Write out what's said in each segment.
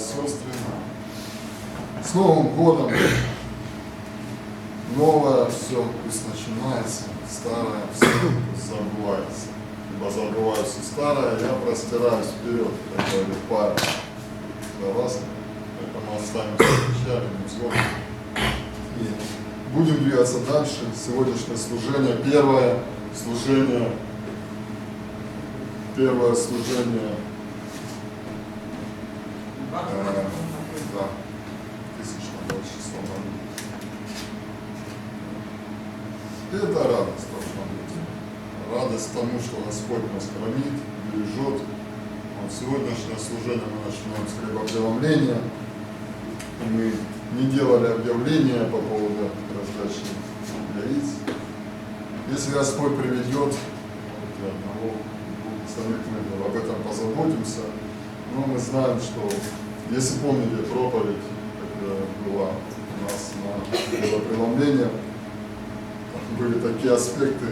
сестры. С Новым годом! Новое все пусть начинается, старое все забывается. Ибо забывается старое, я простираюсь вперед, как говорит Павел. Согласны? Поэтому останемся печальными, взглядом. И будем двигаться дальше. Сегодняшнее служение, первое служение, первое служение в 1026 году. Это радость должна быть. Радость тому, что Господь нас хранит, бережет. Вот сегодняшнее служение мы начнем с хлебопреломления. Мы не делали объявления по поводу раздачи яиц. Если Господь приведет, для одного, остальных мы об этом позаботимся. Но мы знаем, что, если помните проповедь, которая была у нас на хлебопреломление, там были такие аспекты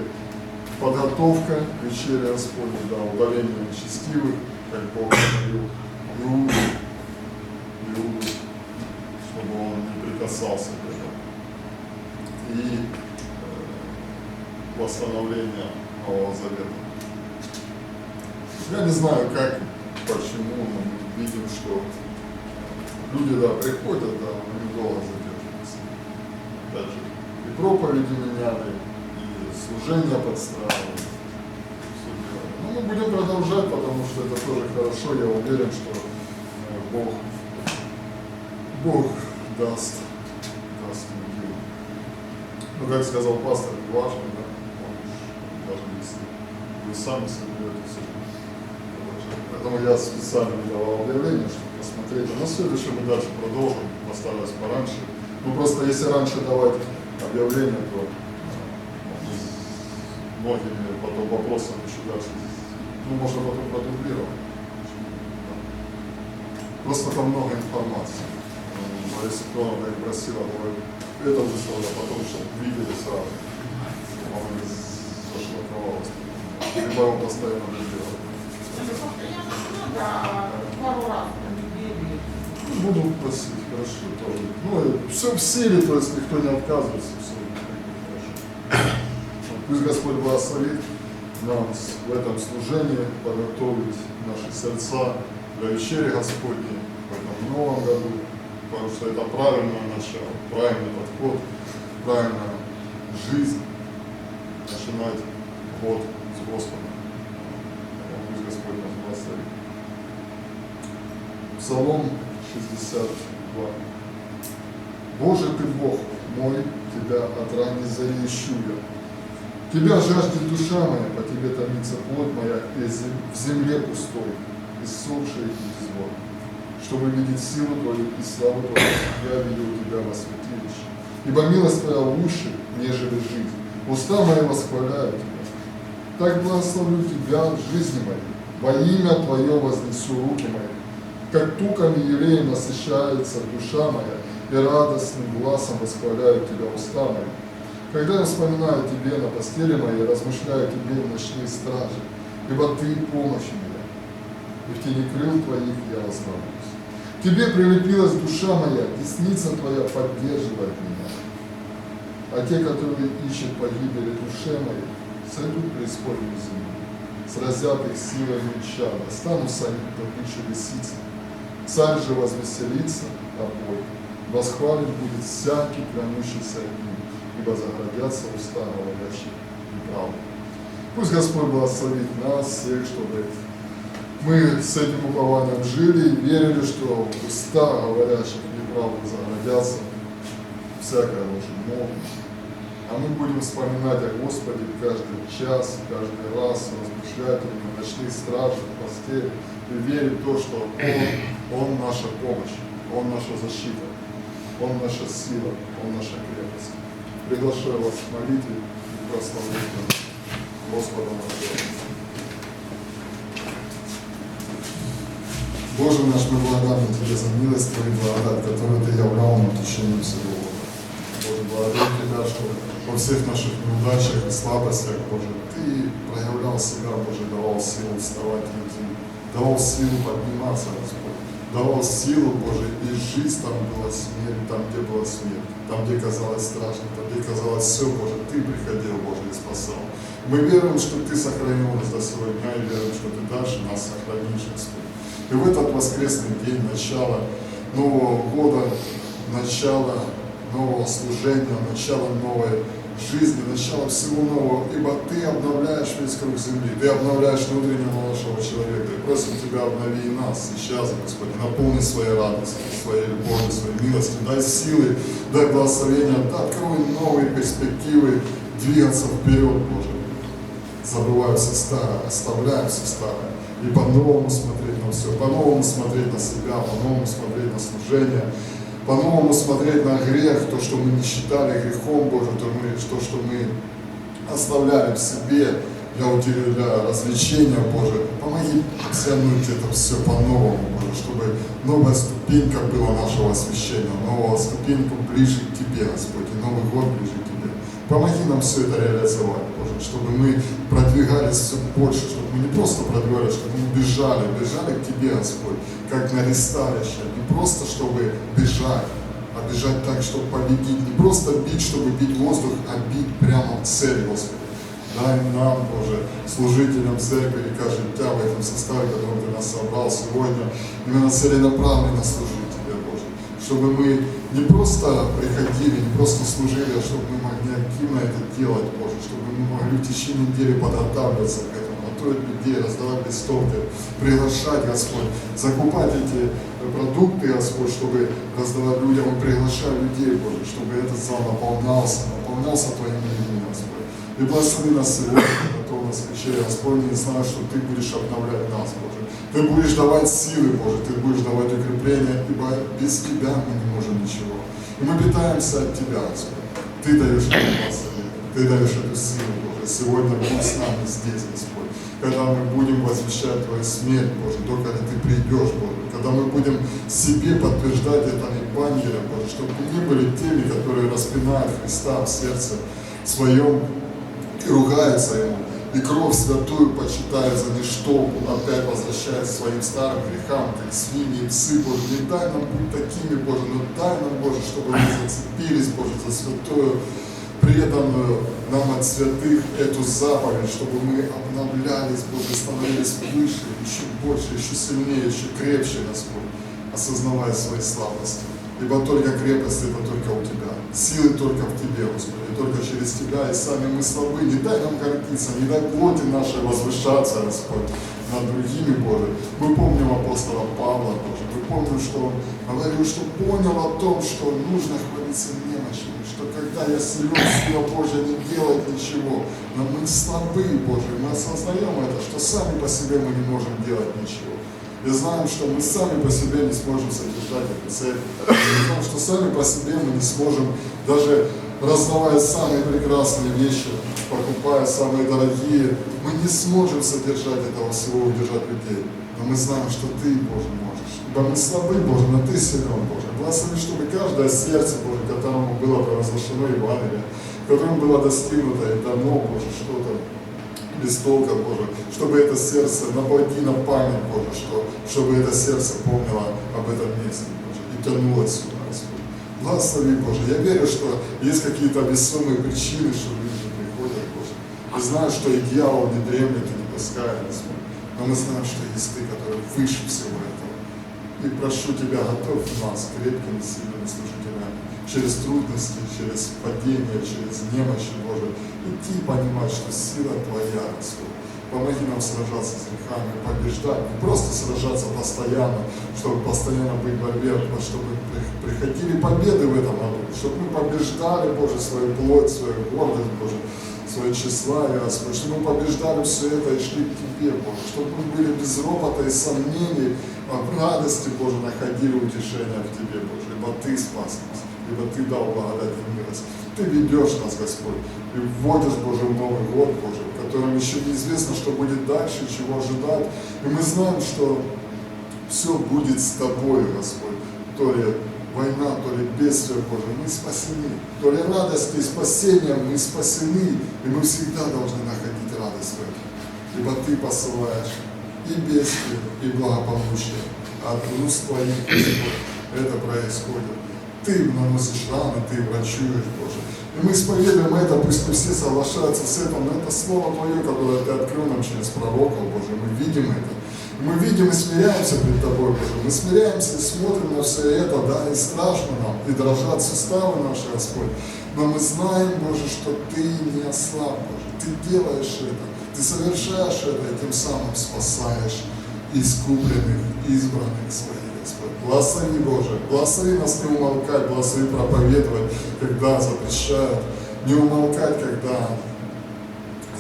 подготовка к вечере Господней, да, удаление нечестивых, как Бог говорил, Иуду, Иуду, чтобы он не прикасался к этому. И э, восстановление Нового Завета. Я не знаю, как, почему, мы видим, что люди, да, приходят, да, но недолго задерживаются. Опять же, и проповеди меняли, и служение подстраивали. Ну, мы будем продолжать, потому что это тоже хорошо. Я уверен, что э, Бог, Бог даст, даст людям. Ну, как сказал пастор, важно, да, он даже если вы сами соберетесь. Поэтому я специально давал объявление, чтобы посмотреть. А на следующем мы дальше продолжим, постараюсь пораньше. Ну, просто если раньше давать объявление, то с многими потом вопросами еще дальше. Ну, можно потом продублировать. Просто там много информации. Ну, Лариса Петровна их просила, говорит, это выставлено потом, чтобы видели сразу. Не зашлаковалось. Либо он постоянно дублировал. пару раз. Ну, Буду просить, хорошо, тоже. Ну, все в силе, то есть никто не отказывается, все хорошо. Вот Пусть Господь благословит нас в этом служении, подготовить наши сердца для вечери Господней в этом новом году, потому что это правильное начало, правильный подход, правильная жизнь, начинать год с Господом. Пусть Господь нас благословит. Псалом 62. Боже ты Бог мой, Тебя от ранней зари ищу я. Тебя жаждет душа моя, по Тебе томится плоть моя в земле пустой, иссохшей и безвод. Чтобы видеть силу Твою и славу Твою, я видел Тебя во святилище. Ибо милость Твоя лучше, нежели жизнь. Уста мои восхваляют Тебя. Так благословлю Тебя в жизни моей. Во имя Твое вознесу руки мои. Как туками елеем насыщается душа моя, и радостным глазом восхваляют Тебя уста мои. Когда я вспоминаю Тебе на постели моей, размышляю Тебе в ночные стражи, ибо Ты помощь меня, и в тени крыл Твоих я. К Тебе прилепилась душа моя, десница Твоя поддерживает меня. А те, которые ищут погибели душе моей, сойдут преисподнюю землю. Сразят их силами чада, станут сами добычу лисицы. Царь же возвеселится тобой, восхвален будет всякий, клянущийся им, ибо заградятся уста говорящих неправду. Пусть Господь благословит нас всех, чтобы мы с этим упованием жили и верили, что уста говорящих неправду заградятся, ложь могут. А мы будем вспоминать о Господе каждый час, каждый раз, размышлять о ночных стражах, постели, и верить в то, что Он, Он наша помощь, Он наша защита, Он наша сила, Он наша крепость. Приглашаю вас к молитве и прославлению Господа нашего. Боже наш, мы благодарны Тебе за милость Твою и благодать, которую Ты являл нам в течение всего года. Боже, благодарю Тебя, что во всех наших неудачах и слабостях, Боже, Ты проявлял себя, Боже, давал силу вставать людям, давал силу подниматься, Господь. давал силу, Боже, и жизнь там была смерть, там, где была смерть, там, где казалось страшно, там, где казалось все, Боже, Ты приходил, Боже, и спасал. Мы веруем, что Ты сохранил нас до сегодня, и веруем, что Ты дальше нас сохранишь, Господь. И в этот воскресный день, начало Нового года, начало нового служения, начало новой жизни, начало всего нового, ибо Ты обновляешь весь круг земли, Ты обновляешь внутреннего нашего человека. И просим Тебя, обнови и нас сейчас, Господи, наполни своей радостью, своей любовью, своей милостью, дай силы, дай благословения, открой новые перспективы двигаться вперед, Боже. Забывая все старое, оставляя все старое, и по-новому смотреть на все, по-новому смотреть на себя, по-новому смотреть на служение, по-новому смотреть на грех, то, что мы не считали грехом Божьим, то, мы, то что мы оставляли в себе для, для развлечения Божьего. Помоги тянуть это все по-новому, Боже, чтобы новая ступенька была нашего освящения, новая ступенька ближе к Тебе, Господь, Новый год ближе к Тебе. Помоги нам все это реализовать, чтобы мы продвигались все больше, чтобы мы не просто продвигались, чтобы мы бежали, бежали к Тебе, Господь, как на ресталище, не просто чтобы бежать, а бежать так, чтобы победить, не просто бить, чтобы бить воздух, а бить прямо в цель, Господи. Дай нам, Боже, служителям церкви каждый Тебя в этом составе, в котором Ты нас собрал сегодня, именно целенаправленно служить. Чтобы мы не просто приходили, не просто служили, а чтобы мы могли активно это делать, Боже, чтобы мы могли в течение недели подготавливаться к этому, готовить людей, раздавать листовки, приглашать, Господь, закупать эти продукты, Господь, чтобы раздавать людям и приглашать людей, Боже, чтобы этот зал наполнялся, наполнялся Твоим именем, Господь. И благослови нас сегодня, вечере, Господь, не знаю, что Ты будешь обновлять нас, Боже. Ты будешь давать силы, Боже, Ты будешь давать укрепления, ибо без Тебя мы не можем ничего. И мы питаемся от Тебя, Господь. Ты даешь нам благословение, Ты даешь эту силу, Боже. Сегодня будь с нами здесь, Господь. Когда мы будем возвещать Твою смерть, Боже, то, когда Ты придешь, Боже. Когда мы будем себе подтверждать это Евангелие, Боже, чтобы мы не были теми, которые распинают Христа в сердце своем и ругается ему, и кровь святую почитает за ничто, он опять возвращается к своим старым грехам, как свиньи псы, Боже, не дай нам быть такими, Боже, но дай нам, Боже, чтобы мы зацепились, Боже, за святую, преданную нам от святых эту заповедь, чтобы мы обновлялись, Боже, становились выше, еще больше, еще сильнее, еще крепче, Господь, осознавая свои слабости. Ибо только крепость это только у Тебя, силы только в Тебе, Господи, только через Тебя, и сами мы слабы. Не дай нам гордиться, не дай плоти нашей возвышаться, Господь, над другими, Боже. Мы помним апостола Павла, Боже, мы помним, что он говорил, что понял о том, что нужно хвалиться немощью, что когда я силен, сила Божья не делает ничего, но мы слабы, Боже, мы осознаем это, что сами по себе мы не можем делать ничего. И знаем, что мы сами по себе не сможем содержать эту цель. Знаем, что сами по себе мы не сможем, даже раздавая самые прекрасные вещи, покупая самые дорогие, мы не сможем содержать этого всего, удержать людей. Но мы знаем, что Ты, Боже, можешь. Ибо мы слабы, Боже, но Ты силен, Боже. Благослови, чтобы каждое сердце, Боже, которому было провозглашено Евангелие, которым было достигнуто и дано, Боже, что-то без толка, Боже, чтобы это сердце наводи на память, Боже, что, чтобы это сердце помнило об этом месте, Боже, и тянуло сюда, Господь. Благослови, Боже. Я верю, что есть какие-то весомые причины, что люди приходят, Боже. И знаю, что и дьявол не дремлет и не пускает, Господь. Но мы знаем, что есть Ты, который выше всего. И прошу Тебя, готовь нас крепкими, сильными служителями через трудности, через падение, через немощи, Боже, идти и понимать, что сила Твоя, Господь. Помоги нам сражаться с грехами, побеждать, не просто сражаться постоянно, чтобы постоянно быть в борьбе, а чтобы при- приходили победы в этом году, чтобы мы побеждали, Боже, свою плоть, свою гордость, Боже, свое тщеславие, Господь, чтобы мы побеждали все это и шли к Тебе, Боже, чтобы мы были без ропота и сомнений, а в радости, Боже, находили утешение в Тебе, Боже, ибо Ты спас нас, ибо Ты дал благодать и милость. Ты ведешь нас, Господь, и вводишь, Боже, в Новый год, Боже, в котором еще неизвестно, что будет дальше, чего ожидать. И мы знаем, что все будет с Тобой, Господь, то ли война, то ли бедствие, Боже, мы спасены. То ли радость и спасение, мы спасены, и мы всегда должны находить радость в этом. Ибо Ты посылаешь и бедствие, и благополучие. от уст Твоих, Господь, это происходит. Ты наносишь раны, Ты врачуешь, Боже. И мы исповедуем это, пусть все соглашаются с этим, но это Слово Твое, которое Ты открыл нам через пророков, Боже, мы видим это. Мы видим и смиряемся перед Тобой, Боже. Мы смиряемся и смотрим на все это, да, и страшно нам, и дрожат суставы наши, Господь. Но мы знаем, Боже, что Ты не ослаб, Боже. Ты делаешь это, Ты совершаешь это, и тем самым спасаешь искупленных, избранных своих, Господь. Благослови, Боже, благослови нас не умолкать, благослови проповедовать, когда запрещают, не умолкать, когда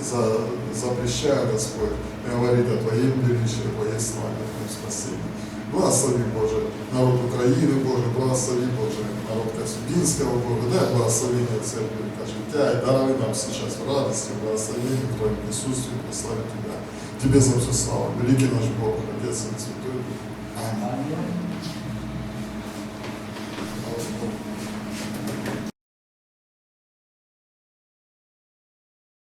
за, запрещает Господь говорит о Твоем величии, о Твоей славе, о Твоем спасении. Благослови, Боже, народ Украины, Боже, благослови, Боже, народ Косубинского, Боже, дай благословение Церкви Кожитя и даруй нам сейчас в радости, в благословении, в Твоем присутствии, прославим Тебя. Тебе за всю славу, великий наш Бог, Отец и Святой Дух.